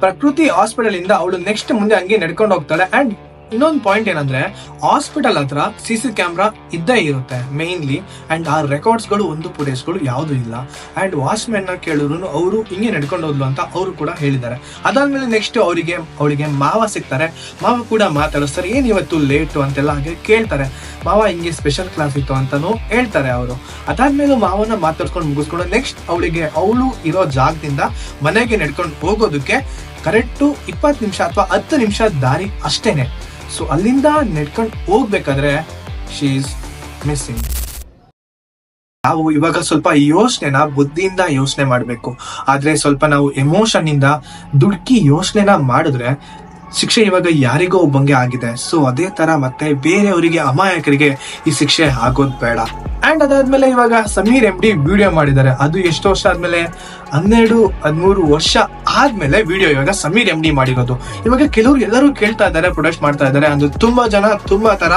ಪ್ರಕೃತಿ ಹಾಸ್ಪಿಟಲ್ ಇಂದ ಅವಳು ನೆಕ್ಸ್ಟ್ ಮುಂದೆ ಹಂಗೆ ನಡ್ಕೊಂಡು ಹೋಗ್ತಾಳೆ. ಅಂಡ್ ಇನ್ನೊಂದು ಪಾಯಿಂಟ್ ಏನಂದ್ರೆ ಹಾಸ್ಪಿಟಲ್ ಹತ್ರ ಸಿ ಸಿ ಕ್ಯಾಮ್ರಾ ಇದ್ದೇ ಇರುತ್ತೆ ಮೇನ್ಲಿ ಅಂಡ್ ಆ ರೆಕಾರ್ಡ್ಸ್ಗಳು, ಒಂದು ಫುಟೇಜ್ಗಳು ಯಾವುದು ಇಲ್ಲ. ಅಂಡ್ ವಾಚ್ಮ್ಯಾನ್ನ ಕೇಳಿದ್ರು ಅವರು ಹಿಂಗೆ ನಡ್ಕೊಂಡು ಹೋದ್ಲು ಅಂತ ಅವರು ಕೂಡ ಹೇಳಿದ್ದಾರೆ. ಅದಾದ್ಮೇಲೆ ನೆಕ್ಸ್ಟ್ ಅವರಿಗೆ, ಅವಳಿಗೆ ಮಾವ ಸಿಗ್ತಾರೆ. ಮಾವ ಕೂಡ ಮಾತಾಡಿಸ್ತಾರೆ, ಏನ್ ಇವತ್ತು ಲೇಟು ಅಂತೆಲ್ಲ ಹಾಗೆ ಕೇಳ್ತಾರೆ. ಮಾವ, ಹಿಂಗೆ ಸ್ಪೆಷಲ್ ಕ್ಲಾಸ್ ಇತ್ತು ಅಂತಾನು ಹೇಳ್ತಾರೆ ಅವರು. ಅದಾದ್ಮೇಲೆ ಮಾವನ ಮಾತಾಡ್ಸ್ಕೊಂಡು ಮುಗಿಸ್ಕೊಂಡು ನೆಕ್ಸ್ಟ್ ಅವಳಿಗೆ, ಅವಳು ಇರೋ ಜಾಗದಿಂದ ಮನೆಗೆ ನಡ್ಕೊಂಡು ಹೋಗೋದಕ್ಕೆ ಕರೆಕ್ಟು ಇಪ್ಪತ್ತು ನಿಮಿಷ ಅಥವಾ ಹತ್ತು ನಿಮಿಷ ದಾರಿ ಅಷ್ಟೇನೆ. ಸೊ ಅಲ್ಲಿಂದ ನೆಡ್ಕೊಂಡು ಹೋಗ್ಬೇಕಾದ್ರೆ ಶಿ ಈಸ್ ಮಿಸ್ಸಿಂಗ್ ನಾವು ಇವಾಗ ಸ್ವಲ್ಪ ಯೋಚನೆನ, ಬುದ್ಧಿಯಿಂದ ಯೋಚನೆ ಮಾಡಬೇಕು. ಆದ್ರೆ ಸ್ವಲ್ಪ ನಾವು ಎಮೋಷನ್ ಇಂದ ದುಡ್ಕಿ ಯೋಚನೆನ ಮಾಡಿದ್ರೆ ಶಿಕ್ಷೆ ಇವಾಗ ಯಾರಿಗೋ ಒಬ್ಬಂಗೆ ಆಗಿದೆ. ಸೊ ಅದೇ ತರ ಮತ್ತೆ ಬೇರೆಯವರಿಗೆ, ಅಮಾಯಕರಿಗೆ ಈ ಶಿಕ್ಷೆ ಆಗೋದ್ ಬೇಡ. ಅಂಡ್ ಅದಾದ್ಮೇಲೆ ಇವಾಗ ಸಮೀರ್ ಎಂ ಡಿ ವಿಡಿಯೋ ಮಾಡಿದ್ದಾರೆ. ಅದು ಎಷ್ಟು ವರ್ಷ ಆದ್ಮೇಲೆ? ಹನ್ನೆರಡು, ಹದಿಮೂರು ವರ್ಷ ಆದ್ಮೇಲೆ ವಿಡಿಯೋ ಇವಾಗ ಸಮೀರ್ ಎಂ ಡಿ ಮಾಡಿರೋದು. ಇವಾಗ ಕೆಲವರು ಎಲ್ಲರೂ ಕೇಳ್ತಾ ಇದ್ದಾರೆ ಪ್ರೊಡಕ್ಟ್ ಮಾಡ್ತಾ ಇದ್ದಾರೆ, ಅಂದ್ರೆ ತುಂಬಾ ಜನ ತುಂಬಾ ತರ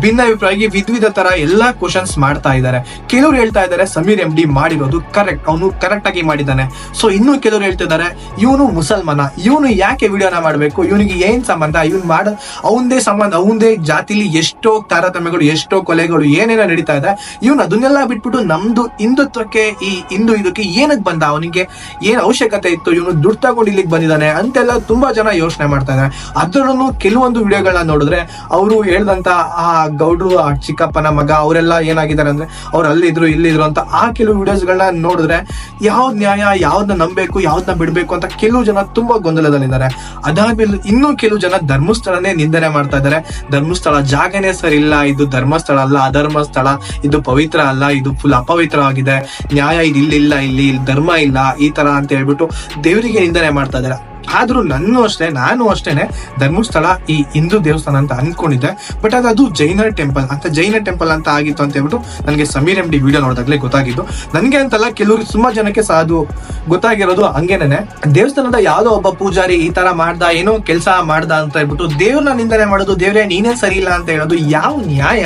ಭಿನ್ನಾಭಿಪ್ರಾಯ ವಿಧವಿಧ ತರ ಎಲ್ಲಾ ಕ್ವಶನ್ಸ್ ಮಾಡ್ತಾ ಇದ್ದಾರೆ. ಕೆಲವರು ಹೇಳ್ತಾ ಇದ್ದಾರೆ, ಸಮೀರ್ ಎಂ ಡಿ ಮಾಡಿರೋದು ಕರೆಕ್ಟ್ ಅವನು ಕರೆಕ್ಟ್ ಆಗಿ ಮಾಡಿದ್ದಾನೆ. ಸೊ ಇನ್ನು ಕೆಲವರು ಹೇಳ್ತಿದ್ದಾರೆ ಇವನು ಮುಸಲ್ಮಾನ, ಇವನು ಯಾಕೆ ವಿಡಿಯೋನ ಮಾಡಬೇಕು? ಇವನಿಗೆ ಏನ್ ಸಂಬಂಧ? ಇವನ್ ಮಾಡ, ಅವಂದೇ ಸಂಬಂಧ, ಅವಂದೇ ಜಾತಿಲಿ ಎಷ್ಟೋ ತಾರತಮ್ಯಗಳು, ಎಷ್ಟೋ ಕೊಲೆಗಳು ಏನೇನೋ ನಡೀತಾ ಇದೆ. ಇವನು ಅದನ್ನೆಲ್ಲ ಬಿಟ್ಬಿಟ್ಟು ನಮ್ದು ಹಿಂದುತ್ವಕ್ಕೆ, ಈ ಹಿಂದೂ ಇದಕ್ಕೆ ಏನಕ್ಕೆ ಬಂದ? ಅವನಿಗೆ ಏನ್ ಅವಶ್ಯಕತೆ ಇತ್ತು? ಇವನು ದುಡ್ಡು ತಗೊಂಡು ಇಲ್ಲಿಗೆ ಬಂದಿದ್ದಾನೆ ಅಂತೆಲ್ಲ ತುಂಬಾ ಜನ ಯೋಚನೆ ಮಾಡ್ತಾ ಇದ್ದಾರೆ ಅದ್ರಲ್ಲೂ ಕೆಲವೊಂದು ವಿಡಿಯೋಗಳನ್ನ ನೋಡಿದ್ರೆ ಅವರು ಹೇಳ್ದಂತ ಆ ಗೌಡ್ರು, ಆ ಚಿಕ್ಕಪ್ಪನ ಮಗ, ಅವರೆಲ್ಲ ಏನಾಗಿದ್ದಾರೆ ಅಂದ್ರೆ ಅವ್ರು ಅಲ್ಲಿದ್ರು, ಇಲ್ಲಿದ್ರು ಅಂತ ಆ ಕೆಲವು ವಿಡಿಯೋಸ್ಗಳನ್ನ ನೋಡಿದ್ರೆ ಯಾವ್ದ್ ನ್ಯಾಯ, ಯಾವ್ದನ್ನ ನಂಬೇಕು ಯಾವ್ದನ್ನ ಬಿಡ್ಬೇಕು ಅಂತ ಕೆಲವು ಜನ ತುಂಬಾ ಗೊಂದಲದಲ್ಲಿದ್ದಾರೆ. ಅದಾದ್ಮೇಲೆ ಇನ್ನೂ ಕೆಲವು ಜನ ಧರ್ಮಸ್ಥಳನೇ ನಿಂದನೆ ಮಾಡ್ತಾ ಇದ್ದಾರೆ. ಧರ್ಮಸ್ಥಳ ಜಾಗನೇ ಸರಿ ಇಲ್ಲ. ಇದು ಧರ್ಮಸ್ಥಳ ಅಲ್ಲ, ಅಧರ್ಮಸ್ಥಳ. ಇದು ಪವಿತ್ರ ಅಲ್ಲ. ಇದು ಫುಲ್ ಅಪವಿತ್ರವಾಗಿದೆ. ನ್ಯಾಯ ಇದು ಇಲ್ಲಿಲ್ಲ ಇಲ್ಲಿ ಇಲ್ಲಿ ಧರ್ಮ ಇಲ್ಲ. ಈ ತರ ಅಂತ ಹೇಳ್ಬಿಟ್ಟು ದೇವರಿಗೆ ನಿಂದನೆ ಮಾಡ್ತಾ ಇದ್ದಾರೆ. ಆದ್ರೂ ನನ್ನ ಅಷ್ಟೇ, ನಾನು ಅಷ್ಟೇನೆ ಧರ್ಮಸ್ಥಳ ಈ ಹಿಂದೂ ದೇವಸ್ಥಾನ ಅಂತ ಅನ್ಕೊಂಡಿದ್ದೆ. ಬಟ್ ಅದು ಜೈನ ಟೆಂಪಲ್ ಅಂತ ಜೈನ ಟೆಂಪಲ್ ಅಂತ ಆಗಿತ್ತು ಅಂತ ಹೇಳ್ಬಿಟ್ಟು ನನಗೆ ಸಮೀರ್ ಎಂ ಡಿ ವಿಡಿಯೋ ನೋಡಿದಾಗಲೇ ಗೊತ್ತಾಗಿದ್ದು. ನನಗೆ ಅಂತಲ್ಲ ಕೆಲವರು ತುಂಬಾ ಜನಕ್ಕೆ ಸಾಧು ಗೊತ್ತಾಗಿರೋದು ಹಂಗೇನೆ ದೇವಸ್ಥಾನದ ಯಾವ್ದೋ ಒಬ್ಬ ಪೂಜಾರಿ ಈ ತರ ಮಾಡ್ದ, ಏನೋ ಕೆಲಸ ಮಾಡ್ದ ಅಂತ ಹೇಳ್ಬಿಟ್ಟು ದೇವ್ರನ್ನ ನಿಂದನೆ ಮಾಡೋದು, ದೇವ್ರೆ ನೀನೇ ಸರಿ ಇಲ್ಲ ಅಂತ ಹೇಳೋದು ಯಾವ ನ್ಯಾಯ?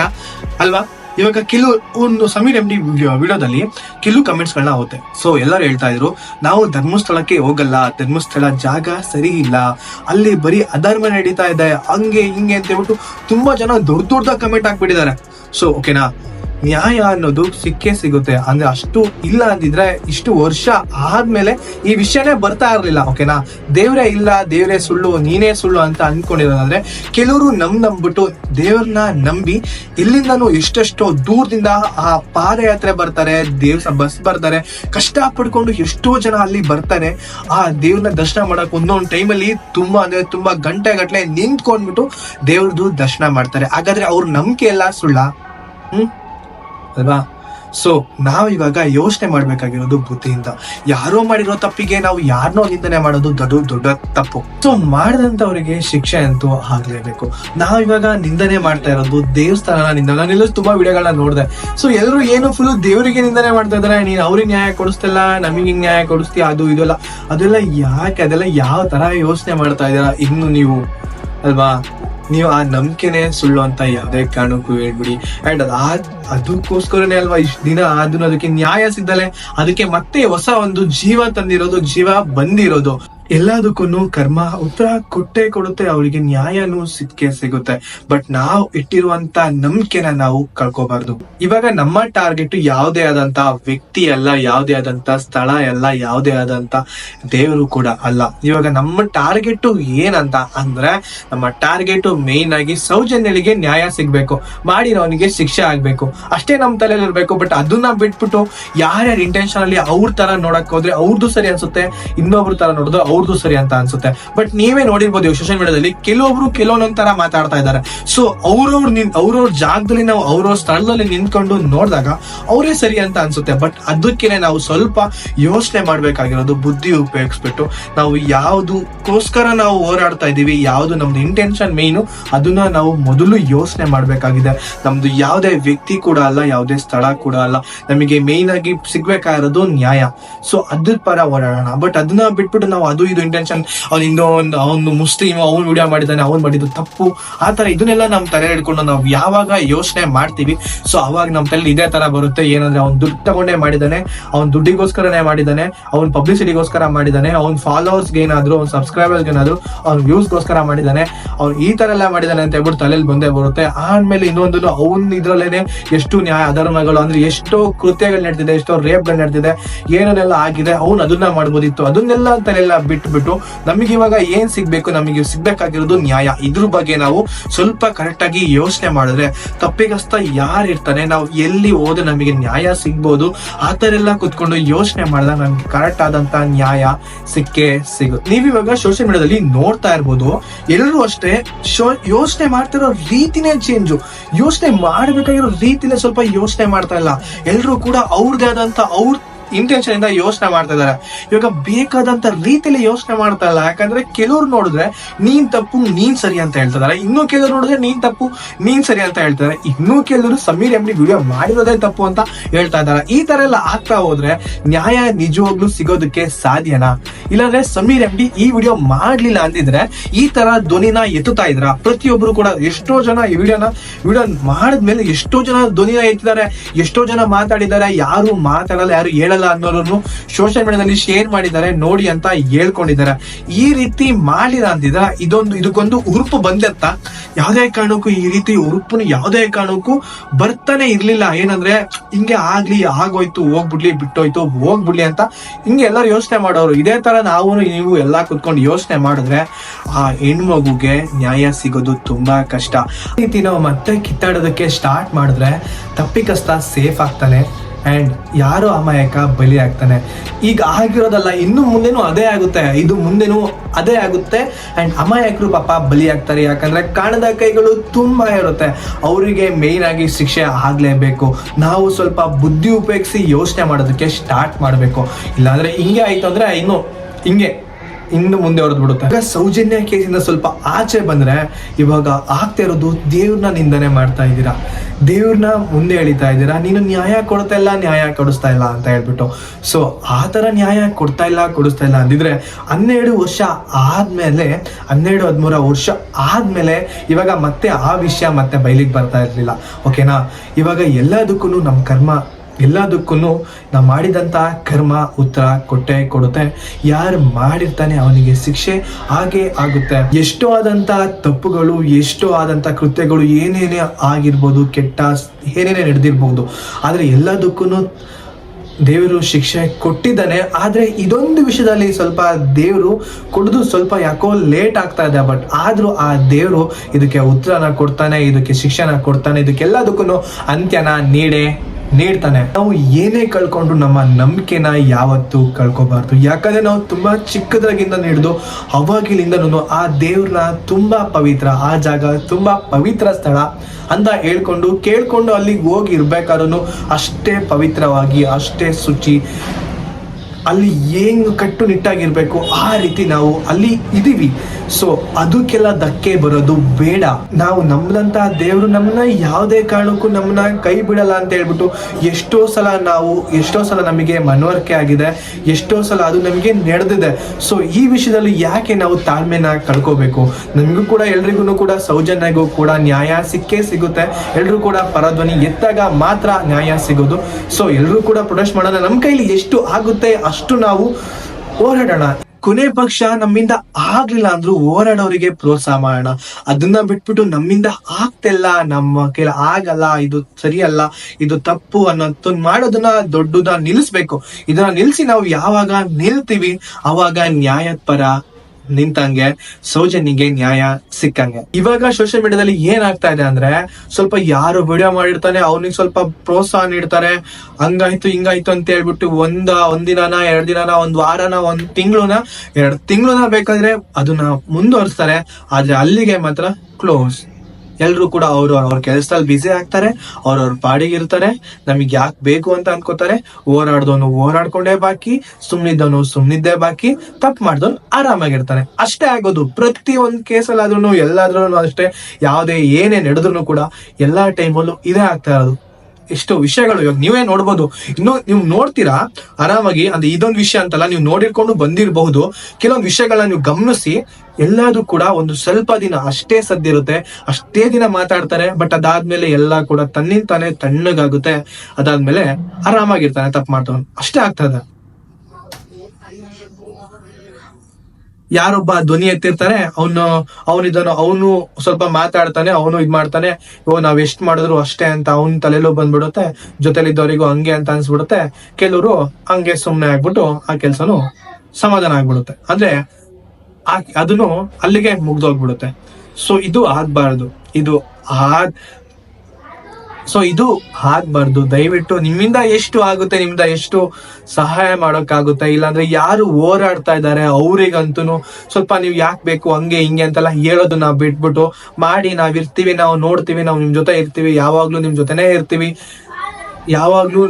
ಅಲ್ವಾ? ಇವಾಗ ಕೆಲವು, ಒಂದು ಸಮೀರ್ ಎಂ ಡಿ ವಿಡಿಯೋದಲ್ಲಿ ಕೆಲವು ಕಮೆಂಟ್ಸ್ಗಳನ್ನ ಆಗುತ್ತೆ. ಸೊ ಎಲ್ಲರೂ ಹೇಳ್ತಾ ಇದ್ರು, ನಾವು ಧರ್ಮಸ್ಥಳಕ್ಕೆ ಹೋಗಲ್ಲ, ಧರ್ಮಸ್ಥಳ ಜಾಗ ಸರಿ ಇಲ್ಲ. ಅಲ್ಲಿ ಬರೀ ಅಧರ್ಮ ನಡೀತಾ ಇದೆ, ಹಂಗೆ ಹಿಂಗೆ ಅಂತ ಹೇಳ್ಬಿಟ್ಟು ತುಂಬಾ ಜನ ದೊಡ್ಡ ದೊಡ್ಡದಾಗ ಕಮೆಂಟ್ ಹಾಕ್ಬಿಟ್ಟಿದ್ದಾರೆ. ಸೊ ಓಕೆನಾ ನ್ಯಾಯ ಅನ್ನೋದು ಸಿಕ್ಕೇ ಸಿಗುತ್ತೆ. ಅಂದ್ರೆ ಅಷ್ಟು ಇಲ್ಲ ಅಂದಿದ್ರೆ ಇಷ್ಟು ವರ್ಷ ಆದ್ಮೇಲೆ ಈ ವಿಷಯನೇ ಬರ್ತಾ ಇರಲಿಲ್ಲ ಓಕೆನಾ ದೇವ್ರೇ ಇಲ್ಲ, ದೇವ್ರೇ ಸುಳ್ಳು, ನೀನೇ ಸುಳ್ಳು ಅಂತ ಅನ್ಕೊಂಡಿರೋದಾದ್ರೆ ಕೆಲವರು ನಮ್ ನಂಬಿಟ್ಟು ದೇವ್ರನ್ನ ನಂಬಿ ಇಲ್ಲಿಂದನೂ ಎಷ್ಟೆಷ್ಟೋ ದೂರದಿಂದ ಆ ಪಾದಯಾತ್ರೆ ಬರ್ತಾರೆ, ದೇವ್ರ ಬಸ್ ಬರ್ತಾರೆ ಕಷ್ಟ ಪಡ್ಕೊಂಡು ಎಷ್ಟೋ ಜನ ಅಲ್ಲಿ ಬರ್ತಾರೆ. ಆ ದೇವ್ರನ್ನ ದರ್ಶನ ಮಾಡಕ್ ಒಂದೊಂದು ಟೈಮಲ್ಲಿ ತುಂಬಾ ಅಂದ್ರೆ ತುಂಬಾ ಗಂಟೆ ಗಟ್ಲೆ ನಿಂತ್ಕೊಂಡ್ಬಿಟ್ಟು ದೇವ್ರದ್ದು ದರ್ಶನ ಮಾಡ್ತಾರೆ. ಹಾಗಾದ್ರೆ ಅವ್ರ ನಂಬಿಕೆ ಎಲ್ಲ ಸುಳ್ಳ? ಹ್ಮ್? ಅಲ್ವಾ? ಸೊ ನಾವು ಇವಾಗ ಯೋಚನೆ ಮಾಡ್ಬೇಕಾಗಿರೋದು ಬುದ್ಧಿಯಿಂದ. ಯಾರೋ ಮಾಡಿರೋ ತಪ್ಪಿಗೆ ನಾವು ಯಾರನ್ನೋ ನಿಂದನೆ ಮಾಡೋದು ದೊಡ್ಡ ದೊಡ್ಡ ತಪ್ಪು. ಸೊ ಮಾಡಿದಂತವರಿಗೆ ಶಿಕ್ಷೆ ಅಂತೂ ಆಗ್ಲೇಬೇಕು. ನಾವು ಇವಾಗ ನಿಂದನೆ ಮಾಡ್ತಾ ಇರೋದು ದೇವಸ್ಥಾನ ನಿಂದ ನಾನೆಲ್ಲ ತುಂಬಾ ವಿಡಿಯೋಗಳನ್ನ ನೋಡಿದೆ. ಸೊ ಎಲ್ಲರೂ ಏನು ಫುಲ್ ದೇವರಿಗೆ ನಿಂದನೆ ಮಾಡ್ತಾ ಇದಾರೆ? ನೀನು ಅವ್ರಿಗೆ ನ್ಯಾಯ ಕೊಡಿಸ್ತಿಲ್ಲ, ನಮಗೆ ನ್ಯಾಯ ಕೊಡಿಸ್ತೀಯ ಅದು ಇದೆಲ್ಲ ಅದೆಲ್ಲ ಯಾಕೆ, ಅದೆಲ್ಲ ಯಾವ ತರ ಯೋಚನೆ ಮಾಡ್ತಾ ಇದ್ದೀರಾ ಇನ್ನು ನೀವು? ಅಲ್ವಾ? ನೀವು ಆ ನಂಬಿಕೆನೆ ಸುಳ್ಳು ಅಂತ ಯಾವ್ದೇ ಕಾರಣಕ್ಕೂ ಹೇಳ್ಬಿಡಿ. ಅಂಡ್ ಅದ್ ಅದಕ್ಕೋಸ್ಕರನೇ ಅಲ್ವಾ ಇಷ್ಟ ದಿನ ಅದನ್ನ ಅದಕ್ಕೆ ನ್ಯಾಯ ಸಿಗ್ದಲೆ, ಅದಕ್ಕೆ ಮತ್ತೆ ಹೊಸ ಒಂದು ಜೀವ ತಂದಿರೋದು, ಜೀವ ಬಂದಿರೋದು. ಎಲ್ಲದಕ್ಕೂ ಕರ್ಮ, ಉತ್ತರ ಕೊಟ್ಟೆ ಕೊಡುತ್ತೆ ಅವಳಿಗೆ ನ್ಯಾಯನೂ ಸಿಕ್ಕೇ ಸಿಗುತ್ತೆ. ಬಟ್ ನಾವು ಇಟ್ಟಿರುವಂತ ನಂಬಿಕೆನ ನಾವು ಕಳ್ಕೋಬಾರ್ದು. ಇವಾಗ ನಮ್ಮ ಟಾರ್ಗೆಟ್ ಯಾವುದೇ ಆದಂತ ವ್ಯಕ್ತಿ ಅಲ್ಲ, ಯಾವುದೇ ಆದಂತ ಸ್ಥಳ ಅಲ್ಲ, ಯಾವುದೇ ಆದಂತ ದೇವರು ಕೂಡ ಅಲ್ಲ. ಇವಾಗ ನಮ್ಮ ಟಾರ್ಗೆಟ್ ಏನಂತ ಅಂದ್ರೆ, ನಮ್ಮ ಟಾರ್ಗೆಟ್ ಮೇನ್ ಆಗಿ ಸೌಜನ್ಯಗಳಿಗೆ ನ್ಯಾಯ ಸಿಗ್ಬೇಕು, ಮಾಡಿರೋನಿಗೆ ಶಿಕ್ಷೆ ಆಗ್ಬೇಕು. ಅಷ್ಟೇ ನಮ್ ತಲೆಯಲ್ಲಿ ಇರಬೇಕು ಬಟ್ ಅದನ್ನ ಬಿಟ್ಬಿಟ್ಟು ಯಾರ್ಯಾರ ಇಂಟೆನ್ಷನ್ ಅಲ್ಲಿ ಅವ್ರ ತರ ನೋಡಕ್ ಹೋದ್ರೆ ಅವ್ರದ್ದು ಸರಿ ಅನ್ಸುತ್ತೆ, ಇನ್ನೊಬ್ರ ತರ ನೋಡಿದ್ರೆ ಅವ್ರದ್ದು ಸರಿ ಅಂತ ಅನ್ಸುತ್ತೆ. ಬಟ್ ನೀವೇ ನೋಡಿರ್ಬೋದು ಸೋಷಿಯಲ್ ಮೀಡಿಯಾದಲ್ಲಿ ಕೆಲವೊಬ್ರು ಕೆಲವೊಂದೊಂದ್ ತರ ಮಾತಾಡ್ತಾ ಇದ್ದಾರೆ. ಸೊ ಅವ್ರವ್ರ ನಿನ್ ಅವ್ರವ್ರ ಜಾಗದಲ್ಲಿ ನಾವು ಅವ್ರವ್ರ ಸ್ಥಳದಲ್ಲಿ ನಿಂತ್ಕೊಂಡು ನೋಡಿದಾಗ ಅವರೇ ಸರಿ ಅಂತ ಅನ್ಸುತ್ತೆ. ಬಟ್ ಅದಕ್ಕೇನೆ ನಾವು ಸ್ವಲ್ಪ ಯೋಚನೆ ಮಾಡ್ಬೇಕಾಗಿರೋದು ಬುದ್ಧಿ ಉಪಯೋಗಿಸ್ಬಿಟ್ಟು ನಾವು ಯಾವುದಕ್ಕೋಸ್ಕರ ನಾವು ಹೋರಾಡ್ತಾ ಇದೀವಿ ಯಾವ್ದು ನಮ್ದು ಇಂಟೆನ್ಷನ್ ಮೇಯ್ನು ಅದನ್ನ ನಾವು ಮೊದಲು ಯೋಚನೆ ಮಾಡ್ಬೇಕಾಗಿದೆ. ನಮ್ದು ಯಾವುದೇ ವ್ಯಕ್ತಿ ಕೂಡ ಅಲ್ಲ, ಯಾವುದೇ ಸ್ಥಳ ಕೂಡ ಅಲ್ಲ. ನಮಗೆ ಮೇನ್ ಆಗಿ ಸಿಗ್ಬೇಕಾಗಿರೋದು ನ್ಯಾಯ. ಸೊ ಅದ್ರ ಪರ ಓಡಾಡೋಣ ಬಟ್ ಅದನ್ನ ಬಿಟ್ಬಿಟ್ಟು ನಾವು ಅದು ಇದು ಇಂಟೆನ್ಷನ್ ಅವ್ನು ಇನ್ನೊಂದು ಅವನು ಮುಸ್ಲಿಮ್, ಅವ್ನು ವಿಡಿಯೋ ಮಾಡಿದ್ದಾನೆ, ಅವ್ನು ಮಾಡಿದ್ದು ತಪ್ಪು. ಆ ತರ ಇದನ್ನೆಲ್ಲ ನಮ್ ತಲೆ ಹಿಡ್ಕೊಂಡು ನಾವು ಯಾವಾಗ ಯೋಚನೆ ಮಾಡ್ತೀವಿ. ಸೊ ಅವಾಗ ನಮ್ ತಲೆ ಇದೇ ತರ ಬರುತ್ತೆ. ಏನಂದ್ರೆ ಅವ್ನು ದುಡ್ಡು ತಗೊಂಡೇ ಮಾಡಿದಾನೆ ಅವ್ನ್ ದುಡ್ಡಿಗೋಸ್ಕರನೇ ಮಾಡಿದಾನೆ ಅವ್ನ್ ಪಬ್ಲಿಸಿಟಿಗೋಸ್ಕರ ಮಾಡಿದಾನೆ ಅವ್ನ ಫಾಲೋವರ್ಸ್ಗೆ ಏನಾದ್ರು, ಅವ್ನ ಸಬ್ಸ್ಕ್ರೈಬರ್ಸ್ಗೆ ಏನಾದ್ರು, ಅವ್ನ್ ವ್ಯೂಸ್ಗೋಸ್ಕರ ಮಾಡಿದಾನೆ ಅವ್ನು ಈ ತರ ಎಲ್ಲ ಮಾಡಿದಾನೆ ಅಂತ ಹೇಳ್ಬಿಟ್ಟು ತಲೆಯಲ್ಲಿ ಬಂದೇ ಬರುತ್ತೆ. ಆದ್ಮೇಲೆ ಇನ್ನೊಂದು ಅವ್ನ್ ಇದ್ರಲ್ಲೇನೆ ಎಷ್ಟು ನ್ಯಾಯ, ಅಧರ್ಮಗಳು, ಅಂದ್ರೆ ಎಷ್ಟೋ ಕೃತ್ಯಗಳು ನಡೆದಿದೆ, ಎಷ್ಟೋ ರೇಪ್ಗಳು ನಡೆದಿದೆ ಏನೇನೆಲ್ಲ ಆಗಿದೆ, ಅವ್ನು ಅದನ್ನ ಮಾಡ್ಬೋದಿತ್ತು. ಅದನ್ನೆಲ್ಲ ತಲೆಲ್ಲ ಬಿಟ್ಬಿಟ್ಟು ನಮಗೆ ಇವಾಗ ಏನ್ ಸಿಗ್ಬೇಕು, ನಮಗೆ ಸಿಗ್ಬೇಕಾಗಿರೋದು ನ್ಯಾಯ. ಇದ್ರ ಬಗ್ಗೆ ನಾವು ಸ್ವಲ್ಪ ಕರೆಕ್ಟ್ ಆಗಿ ಯೋಚನೆ ಮಾಡಿದ್ರೆ ತಪ್ಪಿಗಸ್ತ ಯಾರು ಇರ್ತಾನೆ ನಾವು ಎಲ್ಲಿ ಹೋದ್ರೆ ನಮಗೆ ನ್ಯಾಯ ಸಿಗ್ಬೋದು? ಆ ತರ ಎಲ್ಲ ಕುತ್ಕೊಂಡು ಯೋಚನೆ ಮಾಡಿದಾಗ ನಮ್ಗೆ ಕರೆಕ್ಟ್ ಆದಂತ ನ್ಯಾಯ ಸಿಕ್ಕೇ ಸಿಗುತ್ತೆ ನೀವಿವಾಗ ಸೋಷಿಯಲ್ ಮೀಡಿಯಾದಲ್ಲಿ ನೋಡ್ತಾ ಇರ್ಬೋದು. ಎಲ್ಲರೂ ಅಷ್ಟೇ ಯೋಚನೆ ಮಾಡ್ತಿರೋ ರೀತಿನೇ ಚೇಂಜು ಯೋಚನೆ ಮಾಡ್ಬೇಕಾಗಿರೋ ರೀತಿನೇ ಸ್ವಲ್ಪ ಯೋಚನೆ ಮಾಡ್ತಾ ಇಲ್ಲ. ಎಲ್ಲರೂ ಕೂಡ ಅವ್ರದೇ ಆದಂತ ಅವ್ರ ಇಂಟೆನ್ಷನ್ ಇಂದ ಯೋಚನೆ ಮಾಡ್ತಾ ಇದಾರೆ ಇವಾಗ ಬೇಕಾದಂತ ರೀತಿಯಲ್ಲಿ ಯೋಚನೆ ಮಾಡ್ತಾ ಇಲ್ಲ. ಯಾಕಂದ್ರೆ ಕೆಲವ್ರು ನೋಡಿದ್ರೆ ನೀನ್ ತಪ್ಪು, ನೀನ್ ಸರಿ ಅಂತ ಹೇಳ್ತಿದಾರೆ ಇನ್ನು ಕೆಲವ್ರು ನೋಡಿದ್ರೆ ನೀನ್ ತಪ್ಪು, ನೀನ್ ಸರಿ ಅಂತ ಹೇಳ್ತಾರೆ ಇನ್ನು ಕೆಲವರು ಸಮೀರ್ ಎಂಡಿ ವಿಡಿಯೋ ಮಾಡಿರೋದೇ ತಪ್ಪು ಅಂತ ಹೇಳ್ತಾ ಇದಾರೆ ಈ ತರ ಎಲ್ಲ ಆಗ್ತಾ ಹೋದ್ರೆ ನ್ಯಾಯ ನಿಜವಾಗ್ಲೂ ಸಿಗೋದಕ್ಕೆ ಸಾಧ್ಯನಾ? ಇಲ್ಲಾಂದ್ರೆ ಸಮೀರ್ ಎಂಡಿ ಈ ವಿಡಿಯೋ ಮಾಡ್ಲಿಲ್ಲ ಅಂದಿದ್ರೆ ಈ ತರ ಧ್ವನಿನ ಎತ್ತುತ್ತಾ ಇದ್ರ? ಪ್ರತಿಯೊಬ್ರು ಕೂಡ ಎಷ್ಟೋ ಜನ ಈ ವಿಡಿಯೋನ ವಿಡಿಯೋ ಮಾಡಿದ್ಮೇಲೆ ಎಷ್ಟೋ ಜನ ಧ್ವನಿನ ಎತ್ತಿದ್ದಾರೆ, ಎಷ್ಟೋ ಜನ ಮಾತಾಡಿದ್ದಾರೆ, ಯಾರು ಮಾತಾಡಲ್ಲ, ಯಾರು ಹೇಳಲ್ಲ ಅನ್ನೋರನ್ನು ಸೋಷಿಯಲ್ ಮೀಡಿಯಾದಲ್ಲಿ ಶೇರ್ ಮಾಡಿದ್ದಾರೆ, ನೋಡಿ ಅಂತ ಹೇಳ್ಕೊಂಡಿದ್ದಾರೆ. ಈ ರೀತಿ ಮಾಡಿದ ಅಂತಿದ್ರ ಇದೊಂದು, ಇದಕ್ಕೊಂದು ಉರುಪು ಬಂದತ್ತ. ಯಾವುದೇ ಕಾರಣಕ್ಕೂ ಈ ರೀತಿ ಉರುಪು ಯಾವುದೇ ಕಾರಣಕ್ಕೂ ಬರ್ತಾನೆ ಇರ್ಲಿಲ್ಲ. ಏನಂದ್ರೆ, ಹಿಂಗೆ ಆಗ್ಲಿ, ಆಗೋಯ್ತು, ಹೋಗ್ಬಿಡ್ಲಿ, ಬಿಟ್ಟೋಯ್ತು, ಹೋಗ್ಬಿಡ್ಲಿ ಅಂತ ಹಿಂಗೆ ಎಲ್ಲರೂ ಯೋಚನೆ ಮಾಡೋರು. ಇದೇ ತರ ನಾವು ನೀವು ಎಲ್ಲಾ ಕುತ್ಕೊಂಡು ಯೋಚನೆ ಮಾಡಿದ್ರೆ, ಆ ಹೆಣ್ಮಗುಗೆ ನ್ಯಾಯ ಸಿಗೋದು ತುಂಬಾ ಕಷ್ಟ. ಈ ರೀತಿ ನಾವು ಮತ್ತೆ ಕಿತ್ತಾಡೋದಕ್ಕೆ ಸ್ಟಾರ್ಟ್ ಮಾಡಿದ್ರೆ ತಪ್ಪಿಕಸ್ತ ಸೇಫ್ ಆಗ್ತಾನೆ. ಅಂಡ್ ಯಾರು ಅಮಾಯಕ ಬಲಿ ಆಗ್ತಾನೆ? ಈಗ ಆಗಿರೋದಲ್ಲ, ಇನ್ನು ಮುಂದೆನೂ ಅದೇ ಆಗುತ್ತೆ. ಇದು ಮುಂದೆನೂ ಅದೇ ಆಗುತ್ತೆ. ಅಂಡ್ ಅಮಾಯಕರು ಪಾಪ ಬಲಿ ಆಗ್ತಾರೆ. ಯಾಕಂದ್ರೆ ಕಾಣದ ಕೈಗಳು ತುಂಬಾ ಇರುತ್ತೆ. ಅವರಿಗೆ ಮೇಯ್ನ್ ಆಗಿ ಶಿಕ್ಷೆ ಆಗಲೇಬೇಕು. ನಾವು ಸ್ವಲ್ಪ ಬುದ್ಧಿ ಉಪಯೋಗಿಸಿ ಯೋಚನೆ ಮಾಡೋದಕ್ಕೆ ಸ್ಟಾರ್ಟ್ ಮಾಡಬೇಕು. ಇಲ್ಲಾಂದ್ರೆ ಹಿಂಗೆ ಆಯ್ತು ಅಂದ್ರೆ ಇನ್ನು ಹಿಂಗೆ. ಇನ್ನು ಮುಂದೆ ಹೊಡೆದು ಬಿಡುತ್ತೆ. ಸೌಜನ್ಯ ಕೇಸಿಂದ ಸ್ವಲ್ಪ ಆಚೆ ಬಂದ್ರೆ ಇವಾಗ ಆಗ್ತಾ ಇರೋದು ದೇವ್ರನ್ನ ನಿಂದನೆ ಮಾಡ್ತಾ ಇದ್ದೀರಾ? ದೇವ್ರನ್ನ ಮುಂದೆ ಎಳಿತಾ ಇದ್ದೀರಾ? ನೀನು ನ್ಯಾಯ ಕೊಡ್ತಾ ಇಲ್ಲ, ನ್ಯಾಯ ಕೊಡಿಸ್ತಾ ಇಲ್ಲ ಅಂತ ಹೇಳ್ಬಿಟ್ಟು. ಸೊ ಆ ಥರ ನ್ಯಾಯ ಕೊಡ್ತಾ ಇಲ್ಲ, ಕೊಡಿಸ್ತಾ ಇಲ್ಲ ಅಂದಿದ್ರೆ ಹನ್ನೆರಡು ವರ್ಷ ಆದ್ಮೇಲೆ, ಹನ್ನೆರಡು, ಹದಿಮೂರ ವರ್ಷ ಆದ್ಮೇಲೆ ಇವಾಗ ಮತ್ತೆ ಆ ವಿಷಯ ಮತ್ತೆ ಬಯಲಿಗೆ ಬರ್ತಾ ಇರಲಿಲ್ಲ. ಓಕೆನಾ ಇವಾಗ ಎಲ್ಲದಕ್ಕೂ ನಮ್ಮ ಕರ್ಮ ಎಲ್ಲದಕ್ಕೂ ನಾವು ಮಾಡಿದಂಥ ಕರ್ಮ ಉತ್ತರ ಕೊಟ್ಟೆ, ಕೊಡುತ್ತೆ. ಯಾರು ಮಾಡಿರ್ತಾನೆ ಅವನಿಗೆ ಶಿಕ್ಷೆ ಹಾಗೆ ಆಗುತ್ತೆ. ಎಷ್ಟೋ ಆದಂಥ ತಪ್ಪುಗಳು, ಎಷ್ಟೋ ಆದಂಥ ಕೃತ್ಯಗಳು ಏನೇನೇ ಆಗಿರ್ಬೋದು, ಕೆಟ್ಟ ಏನೇನೇ ನಡೆದಿರ್ಬೋದು, ಆದರೆ ಎಲ್ಲದಕ್ಕೂ ದೇವರು ಶಿಕ್ಷೆ ಕೊಟ್ಟಿದ್ದಾನೆ. ಆದರೆ ಇದೊಂದು ವಿಷಯದಲ್ಲಿ ಸ್ವಲ್ಪ ದೇವರು ಕುಡಿದು ಸ್ವಲ್ಪ ಯಾಕೋ ಲೇಟ್ ಆಗ್ತಾ ಇದೆ ಬಟ್ ಆದರೂ ಆ ದೇವರು ಇದಕ್ಕೆ ಉತ್ತರನ ಕೊಡ್ತಾನೆ, ಇದಕ್ಕೆ ಶಿಕ್ಷಣ ಕೊಡ್ತಾನೆ ಇದಕ್ಕೆಲ್ಲದಕ್ಕೂ ಅಂತ್ಯನ ನೀಡೇ ನೀಡ್ತಾನೆ. ನಾವು ಏನೇ ಕಳ್ಕೊಂಡು ನಮ್ಮ ನಂಬಿಕೆನ ಯಾವತ್ತೂ ಕಳ್ಕೊಬಾರ್ದು. ಯಾಕಂದ್ರೆ ನಾವು ತುಂಬಾ ಚಿಕ್ಕದಾಗಿಂದ ಹಿಡಿದು ಅವಾಗಿಲಿಂದನೂ ಆ ದೇವ್ರನ್ನ ತುಂಬಾ ಪವಿತ್ರ, ಆ ಜಾಗ ತುಂಬಾ ಪವಿತ್ರ ಸ್ಥಳ ಅಂತ ಹೇಳ್ಕೊಂಡು, ಕೇಳ್ಕೊಂಡು ಅಲ್ಲಿಗೆ ಹೋಗಿ ಇರ್ಬೇಕಾದ್ರೂ ಅಷ್ಟೇ ಪವಿತ್ರವಾಗಿ, ಅಷ್ಟೇ ಶುಚಿ. ಅಲ್ಲಿ ಏನು ಕಟ್ಟುನಿಟ್ಟಾಗಿರ್ಬೇಕು, ಆ ರೀತಿ ನಾವು ಅಲ್ಲಿ ಇದೀವಿ. ಸೊ ಅದಕ್ಕೆಲ್ಲ ಧಕ್ಕೆ ಬರೋದು ಬೇಡ. ನಾವು ನಮ್ಮದಂತ ದೇವರು ನಮ್ಮನ್ನ ಯಾವುದೇ ಕಾರಣಕ್ಕೂ ನಮ್ಮನ್ನ ಕೈ ಬಿಡಲ್ಲ ಅಂತ ಹೇಳ್ಬಿಟ್ಟು ಎಷ್ಟೋ ಸಲ ನಾವು, ಎಷ್ಟೋ ಸಲ ನಮಗೆ ಮನವರಿಕೆ ಆಗಿದೆ, ಎಷ್ಟೋ ಸಲ ಅದು ನಮಗೆ ನಡೆದಿದೆ. ಸೊ ಈ ವಿಷಯದಲ್ಲಿ ಯಾಕೆ ನಾವು ತಾಳ್ಮೆನ ಕಳ್ಕೋಬೇಕು? ನಮಗೂ ಕೂಡ ಎಲ್ರಿಗೂ ಕೂಡ ಸೌಜನ್ಯಗೂ ಕೂಡ ನ್ಯಾಯ ಸಿಕ್ಕೇ ಸಿಗುತ್ತೆ. ಎಲ್ಲರೂ ಕೂಡ ಪರಧ್ವನಿ ಎತ್ತಾಗ ಮಾತ್ರ ನ್ಯಾಯ ಸಿಗೋದು. ಸೊ ಎಲ್ಲರೂ ಕೂಡ ಪ್ರೊಟೆಸ್ಟ್ ಮಾಡೋಣ. ನಮ್ಮ ಕೈಲಿ ಎಷ್ಟು ಆಗುತ್ತೆ ಅಷ್ಟು ನಾವು ಹೋರಾಡೋಣ. ಕೊನೆ ಪಕ್ಷ ನಮ್ಮಿಂದ ಆಗ್ಲಿಲ್ಲ ಅಂದ್ರೂ ಹೋರಾಡೋರಿಗೆ ಪ್ರೋತ್ಸಾಹ ಮಾಡೋಣ. ಅದನ್ನ ಬಿಟ್ಬಿಟ್ಟು ನಮ್ಮಿಂದ ಆಗ್ತಿಲ್ಲ, ನಮ್ಮ ಕೆಲ ಆಗಲ್ಲ, ಇದು ಸರಿಯಲ್ಲ, ಇದು ತಪ್ಪು ಅನ್ನೋದು ಮಾಡೋದನ್ನ ದೊಡ್ಡದ ನಿಲ್ಲಿಸ್ಬೇಕು. ಇದನ್ನ ನಿಲ್ಸಿ ನಾವು ಯಾವಾಗ ನಿಲ್ತೀವಿ, ಅವಾಗ ನ್ಯಾಯದ ಪರ ನಿಂತಂಗೆ ಸೌಜನ್ಯಗೆ ನ್ಯಾಯ ಸಿಕ್ಕಂಗೆ. ಇವಾಗ ಸೋಷಿಯಲ್ ಮೀಡಿಯಾದಲ್ಲಿ ಏನಾಗ್ತಾ ಇದೆ ಅಂದ್ರೆ, ಸ್ವಲ್ಪ ಯಾರು ವಿಡಿಯೋ ಮಾಡಿರ್ತಾನೆ, ಅವ್ನಿಗೆ ಸ್ವಲ್ಪ ಪ್ರೋತ್ಸಾಹ ನೀಡ್ತಾರೆ. ಹಂಗಾಯ್ತು, ಹಿಂಗಾಯ್ತು ಅಂತ ಹೇಳ್ಬಿಟ್ಟು ಒಂದ, ಒಂದಿನನ, ಎರಡ್ ದಿನನ, ಒಂದ್ ವಾರನ, ಒಂದ್ ತಿಂಗಳನ, ಎರಡ್ ತಿಂಗಳನ ಬೇಕಾದ್ರೆ ಅದನ್ನ ಮುಂದುವರಿಸ್ತಾರೆ. ಆದ್ರೆ ಅಲ್ಲಿಗೆ ಮಾತ್ರ ಕ್ಲೋಸ್ ಎಲ್ರು ಕೂಡ ಅವರು ಅವ್ರ ಕೆಲಸದಲ್ಲಿ ಬ್ಯುಸಿ ಆಗ್ತಾರೆ, ಅವ್ರ ಪಾಡಿಗೆ ಇರ್ತಾರೆ ನಮಗೆ ಯಾಕೆ ಬೇಕು ಅಂತ ಅನ್ಕೋತಾರೆ ಹೋರಾಡ್ದವನು ಹೋರಾಡ್ಕೊಂಡೇ ಬಾಕಿ, ಸುಮ್ನಿದ್ದವನು ಸುಮ್ನಿದ್ದೇ ಬಾಕಿ, ತಪ್ಪು ಮಾಡ್ದವನು ಆರಾಮಾಗಿರ್ತಾನೆ. ಅಷ್ಟೇ ಆಗೋದು ಪ್ರತಿ ಒಂದ್ ಕೇಸಲ್ಲಾದ್ರೂ ಎಲ್ಲಾದ್ರೂ ಅಷ್ಟೇ, ಯಾವುದೇ ಏನೇ ನಡೆದ್ರು ಕೂಡ ಎಲ್ಲಾ ಟೈಮಲ್ಲೂ ಇದೇ ಆಗ್ತಾ ಇರೋದು. ಎಷ್ಟು ವಿಷಯಗಳು. ಇವಾಗ ನೀವೇ ನೋಡ್ಬೋದು. ಇನ್ನು ನೀವು ನೋಡ್ತೀರಾ? ಆರಾಮಾಗಿ, ಅಂದ್ರೆ ಇದೊಂದು ವಿಷಯ ಅಂತಲ್ಲ, ನೀವು ನೋಡಿರ್ಕೊಂಡು ಬಂದಿರಬಹುದು. ಕೆಲವೊಂದು ವಿಷಯಗಳನ್ನ ನೀವು ಗಮನಿಸಿ ಎಲ್ಲದೂ ಕೂಡ ಒಂದು ಸ್ವಲ್ಪ ದಿನ ಅಷ್ಟೇ ಸದ್ದಿರುತ್ತೆ. ಅಷ್ಟೇ ದಿನ ಮಾತಾಡ್ತಾರೆ, ಬಟ್ ಅದಾದ್ಮೇಲೆ ಎಲ್ಲ ಕೂಡ ತನ್ನಿಂತಾನೆ ತಣ್ಣಗಾಗುತ್ತೆ. ಅದಾದ್ಮೇಲೆ ಆರಾಮಾಗಿರ್ತಾನೆ, ತಪ್ಪು ಮಾಡ್ತಾವ್ ಅಷ್ಟೇ ಆಗ್ತದೆ ಯಾರೊಬ್ಬ ಧ್ವನಿ ಎತ್ತಿರ್ತಾನೆ, ಅವನು ಅವನಿದನು ಅವನು ಸ್ವಲ್ಪ ಮಾತಾಡ್ತಾನೆ, ಅವನು ಇದ್ ಮಾಡ್ತಾನೆ ಓ ನಾವ್ ಎಷ್ಟ್ ಮಾಡಿದ್ರು ಅಷ್ಟೇ ಅಂತ ಅವನ್ ತಲೆಲೋ ಬಂದ್ಬಿಡುತ್ತೆ, ಜೊತೆಲಿದ್ದವರಿಗೂ ಹಂಗೆ ಅಂತ ಅನ್ಸ್ಬಿಡುತ್ತೆ. ಕೆಲವರು ಹಂಗೆ ಸುಮ್ನೆ ಆಗ್ಬಿಟ್ಟು ಆ ಕೆಲ್ಸನು ಸಮಾಧಾನ ಆಗ್ಬಿಡುತ್ತೆ. ಅಂದ್ರೆ ಆ, ಅದನ್ನು ಅಲ್ಲಿಗೆ ಮುಗ್ದೋಗ್ಬಿಡುತ್ತೆ. ಸೊ ಇದು ಆಗ್ಬಾರ್ದು. ಇದು ಆಗ್ ಸೊ ಇದು ಆಗ್ಬಾರ್ದು ದಯವಿಟ್ಟು ನಿಮ್ಮಿಂದ ಎಷ್ಟು ಆಗುತ್ತೆ, ನಿಮ್ಮಿಂದ ಎಷ್ಟು ಸಹಾಯ ಮಾಡೋಕ್ಕಾಗುತ್ತೆ, ಇಲ್ಲಾಂದ್ರೆ ಯಾರು ಹೋರಾಡ್ತಾ ಇದ್ದಾರೆ ಅವ್ರಿಗಂತೂ ಸ್ವಲ್ಪ ನೀವು ಯಾಕೆ ಬೇಕು, ಹಂಗೆ, ಹಿಂಗೆ ಅಂತೆಲ್ಲ ಹೇಳೋದನ್ನ ಬಿಟ್ಬಿಟ್ಟು ಮಾಡಿ. ನಾವ್ ಇರ್ತೀವಿ ನಾವು ನೋಡ್ತೀವಿ, ನಾವು ನಿಮ್ ಜೊತೆ ಇರ್ತೀವಿ, ಯಾವಾಗ್ಲೂ ನಿಮ್ ಜೊತೆನೇ ಇರ್ತೀವಿ. ಯಾವಾಗ್ಲೂ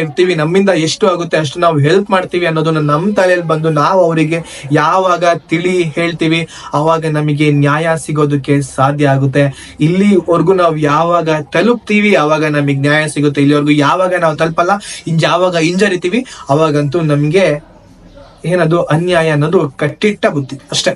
ಇರ್ತೀವಿ, ನಮ್ಮಿಂದ ಎಷ್ಟು ಆಗುತ್ತೆ ಅಷ್ಟು ನಾವು ಹೆಲ್ಪ್ ಮಾಡ್ತೀವಿ ಅನ್ನೋದನ್ನ ನಮ್ಮ ತಲೆಯಲ್ಲಿ ಬಂದು ನಾವು ಅವರಿಗೆ ಯಾವಾಗ ತಿಳಿ ಹೇಳ್ತೀವಿ, ಅವಾಗ ನಮಗೆ ನ್ಯಾಯ ಸಿಗೋದಕ್ಕೆ ಸಾಧ್ಯ ಆಗುತ್ತೆ. ಇಲ್ಲಿವರೆಗೂ ನಾವು ಯಾವಾಗ ತಲುಪ್ತೀವಿ, ಅವಾಗ ನಮಗೆ ನ್ಯಾಯ ಸಿಗುತ್ತೆ. ಇಲ್ಲಿವರೆಗೂ ಯಾವಾಗ ನಾವು ತಲುಪಲ್ಲ, ಇನ್ ಯಾವಾಗ ಹಿಂಜರಿತೀವಿ, ಅವಾಗಂತೂ ನಮಗೆ ಏನದು ಅನ್ಯಾಯ ಅನ್ನೋದು ಕಟ್ಟಿಟ್ಟ ಬುದ್ಧಿ, ಅಷ್ಟೇ.